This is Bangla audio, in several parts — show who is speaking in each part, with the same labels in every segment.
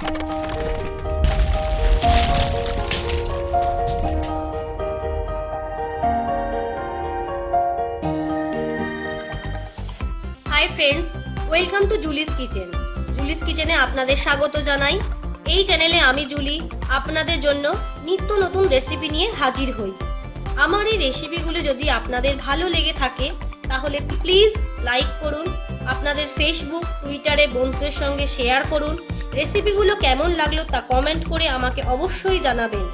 Speaker 1: Hi friends welcome to Julie's kitchen Julie's কিচেনে আপনাদের স্বাগত জানাই। এই চ্যানেলে আমি জুলি, আপনাদের জন্য নিত্য নতুন রেসিপি নিয়ে হাজির হই। আমার এই রেসিপিগুলো যদি আপনাদের ভালো লেগে থাকে, তাহলে প্লিজ লাইক করুন, আপনাদের ফেসবুক টুইটারে বন্ধুদের সঙ্গে শেয়ার করুন রেসিপিগুলো কেমন লাগল তা কমেন্ট করে আমাকে অবশ্যই জানাবেন।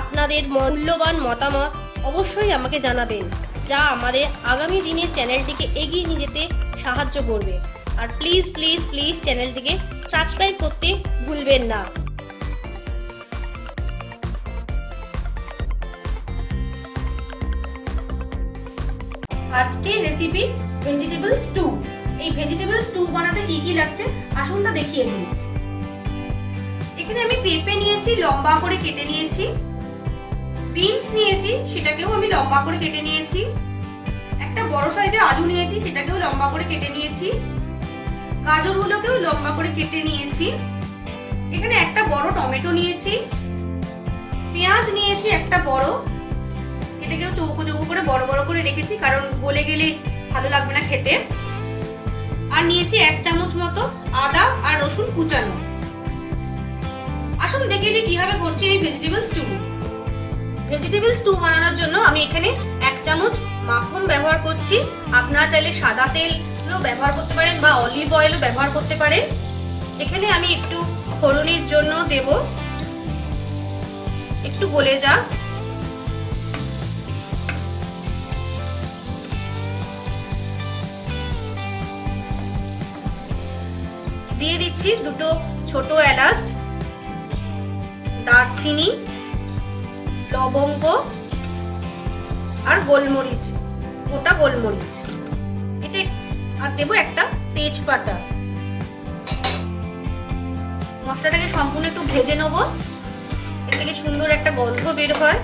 Speaker 1: আপনাদের মূল্যবান মতামত অবশ্যই আমাকে জানাবেন, যা আমাদের আগামী দিনে চ্যানেলটিকে এগিয়ে নিয়ে যেতে সাহায্য করবে। আর প্লিজ প্লিজ প্লিজ চ্যানেলটিকে সাবস্ক্রাইব করতে ভুলবেন না। আজকে রেসিপি ভেজিটেবল স্টু এই ভেজিটেবল স্টু বানাতে কি কি লাগছে? আসুন তা দেখিয়ে দিই। এখানে আমি পেঁপে নিয়েছি, লম্বা করে কেটে নিয়েছি। বিনস নিয়েছি, সেটাকেও আমি লম্বা করে কেটে নিয়েছি। একটা বড় সাইজে আলু নিয়েছি, সেটাকেও লম্বা করে কেটে নিয়েছি। গাজরগুলোকেও লম্বা করে কেটে নিয়েছি। এখানে একটা বড় টমেটো নিয়েছি। পেঁয়াজ নিয়েছি একটা বড়। এটাকেও চৌকো চৌকো করে বড় বড় করে রেখেছি, কারণ গলে গেলে ভালো লাগবে না খেতে। আর নিয়েছি এক চামচ মতো আদা আর রসুন কুচানো। আসুন দেখিয়ে দিই কীভাবে করছি এই ভেজিটেবল স্টু ভেজিটেবল স্টু বানানোর জন্য আমি এখানে এক চামচ মাখন ব্যবহার করছি। আপনারা চাইলে সাদা তেলও ব্যবহার করতে পারেন বা অলিভ অয়েলও ব্যবহার করতে পারেন। এখানে আমি একটু ফোড়নের জন্য দেব। একটু গলে যাক। দিয়ে দিচ্ছি দুটো ছোট এলাচ। দারচিনি, লবঙ্গ আর গোলমরিচ, গোটা গোলমরিচ। এটা আর দেবো একটা তেজপাতা। মশলাটাকে সম্পূর্ণ একটু ভেজে নেব। এর থেকে সুন্দর একটা গন্ধ বের হয়।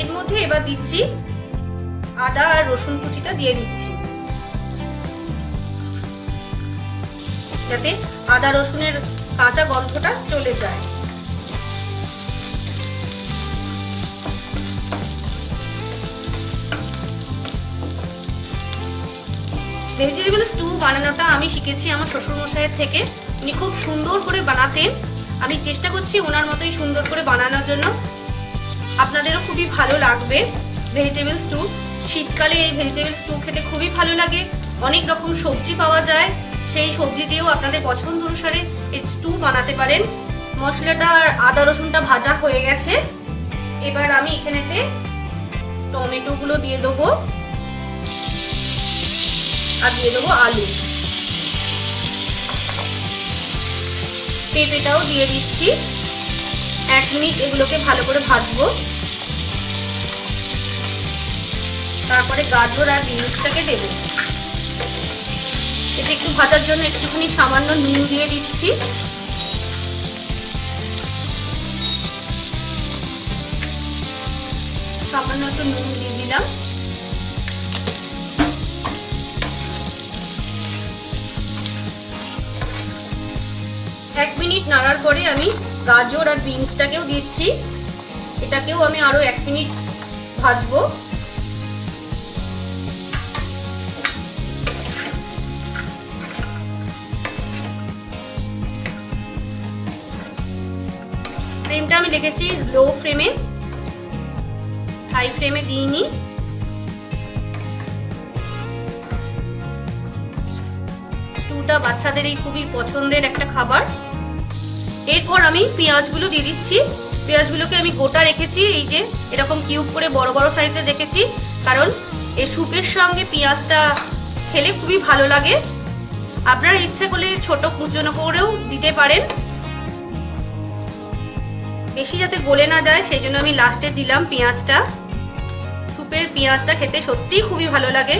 Speaker 1: এর মধ্যে এবার দিচ্ছি আদা আর রসুন কুচিটা দিয়ে দিচ্ছি। যাতে আদা রসুনের কাঁচা গন্ধটা চলে যায়। ভেজিটেবল স্টু বানানোটা আমি শিখেছি আমার শ্বশুরমশাইয়ের থেকে। উনি খুব সুন্দর করে বানাতেন। আমি চেষ্টা করছি ওনার মতোই সুন্দর করে বানানোর জন্য। আপনাদেরও খুবই ভালো লাগবে। ভেজিটেবল স্টু শীতকালে এই ভেজিটেবল স্টু খেতে খুবই ভালো লাগে। অনেক রকম সবজি পাওয়া যায়। সেই সবজি দিয়েও আপনাদের পছন্দ অনুসারে এই স্টু বানাতে পারেন। মশলাটা আর আদা রসুনটা ভাজা হয়ে গেছে। এবার আমি এখানেতে টমেটোগুলো দিয়ে দেবো। আর দিয়ে দেবো আলু। পেঁপেটাও দিয়ে দিচ্ছি। এক মিনিট এগুলোকে ভালো করে ভাজবো। তারপরে গাজর আর বিনসটাকে দেবো। এটা একটু ভাজার জন্য একটুখানি সামান্য নুন দিয়ে দিচ্ছি। সামান্য একটু নুন দিয়ে দিলাম। এক মিনিট নাড়ার পরে আমি গাজর আর বিনসটাকেও দিচ্ছি। এটাকেও আমি আরও এক মিনিট ভাজবো। ফ্রেমটা আমি লিখেছি লো ফ্রেমে হাই ফ্রেমে দিইনি। স্টুটা বাচ্চাদের এই খুবই পছন্দের একটা খাবার। এরপর আমি পেঁয়াজগুলো দিয়ে দিচ্ছি। পেঁয়াজগুলোকে আমি গোটা রেখেছি, এই যে এরকম কিউব করে বড় বড় সাইজে রেখেছি কারণ এই স্যুপের সঙ্গে পেঁয়াজটা খেলে খুবই ভালো লাগে। আপনারা ইচ্ছে করলে ছোট কুচনো করেও দিতে পারেন। বেশি যাতে গলে না যায়, সেই জন্য আমি লাস্টে দিলাম পেঁয়াজটা। স্যুপের পেঁয়াজটা খেতে সত্যিই খুবই ভালো লাগে।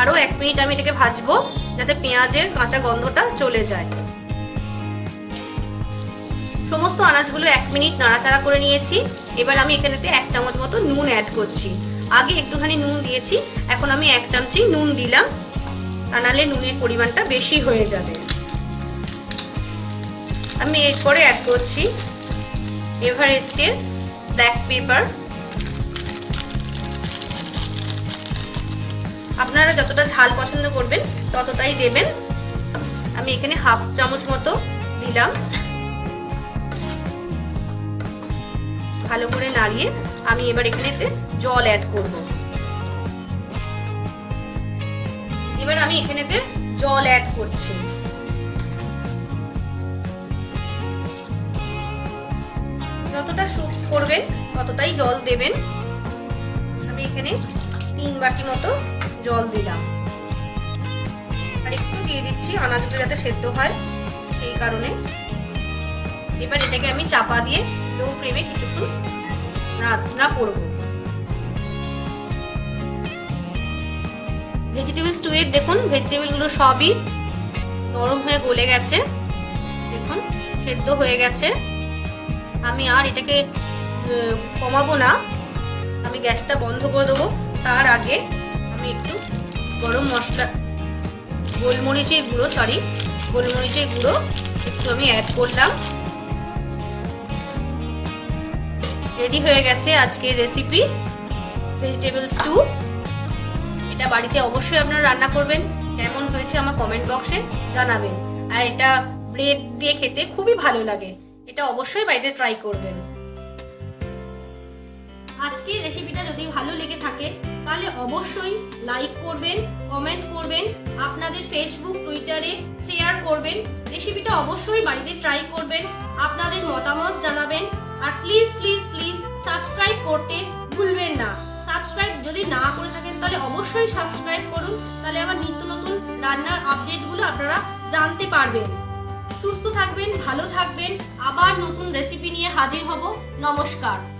Speaker 1: আরও এক মিনিট আমি এটাকে ভাজবো, যাতে পেঁয়াজের কাঁচা গন্ধটা চলে যায়। সমস্ত আনাজগুলো এক মিনিট নাড়াচাড়া করে নিয়েছি। এবার আমি এখানেতে এক চামচ মতো নুন অ্যাড করছি। আগে একটুখানি নুন দিয়েছি, এখন আমি এক চামচি নুন দিলাম। তা নুনের পরিমাণটা বেশি হয়ে যাবে। আমি এরপরে অ্যাড করছি এভারেস্টের ব্ল্যাক পেপার আপনারা যতটা ঝাল পছন্দ করবেন, ততটাই দেবেন। আমি এখানে হাফ চামচ মতো দিলাম। ভালো করে নাড়িয়ে আমি এবার এখানেতে জল অ্যাড করব। এবার আমি এখানেতে জল অ্যাড করছি। যতটা স্যুপ করবেন, ততটাই জল দেবেন। আমি এখানে তিন বাটি মতো জল দিলাম। আর একটু দিয়ে দিচ্ছি আনাজগুলো যাতে সেদ্ধ হয়, সেই কারণে। এবার এটাকে আমি চাপা দিয়ে লো ফ্লেমে কিছুক্ষণ রান্না করব। ভেজিটেবল স্টুয়ের দেখুন ভেজিটেবলগুলো সবই নরম হয়ে গলে গেছে। দেখুন, সেদ্ধ হয়ে গেছে। আমি আর এটাকে কমাবো না। আমি গ্যাসটা বন্ধ করে দেবো। তার আগে আমি একটু গরম মশলা, গোলমরিচের গুঁড়ো সরি গোলমরিচের গুঁড়ো একটু আমি অ্যাড করলাম। রেডি হয়ে গেছে আজকের রেসিপি ভেজিটেবল স্টু এটা বাড়িতে অবশ্যই আপনারা রান্না করবেন। কেমন হয়েছে আমার কমেন্ট বক্সে জানাবেন। আর এটা ব্রেড দিয়ে খেতে খুবই ভালো লাগে। এটা অবশ্যই বাড়িতে ট্রাই করবেন। আজকের রেসিপিটা যদি ভালো লেগে থাকে, তাহলে অবশ্যই লাইক করবেন কমেন্ট করবেন, আপনাদের ফেসবুক টুইটারে শেয়ার করবেন। রেসিপিটা অবশ্যই বাড়িতে ট্রাই করবেন, আপনাদের মতামত জানাবেন। আর প্লিজ প্লিজ প্লিজ সাবস্ক্রাইব করতে ভুলবেন না। সাবস্ক্রাইব যদি না করে থাকেন, তাহলে অবশ্যই সাবস্ক্রাইব করুন। তাহলে আমার নিত্য নতুন রান্নার আপডেটগুলো আপনারা জানতে পারবেন। সুস্থ থাকবেন ভালো থাকবেন। আবার নতুন রেসিপি নিয়ে হাজির হব। নমস্কার।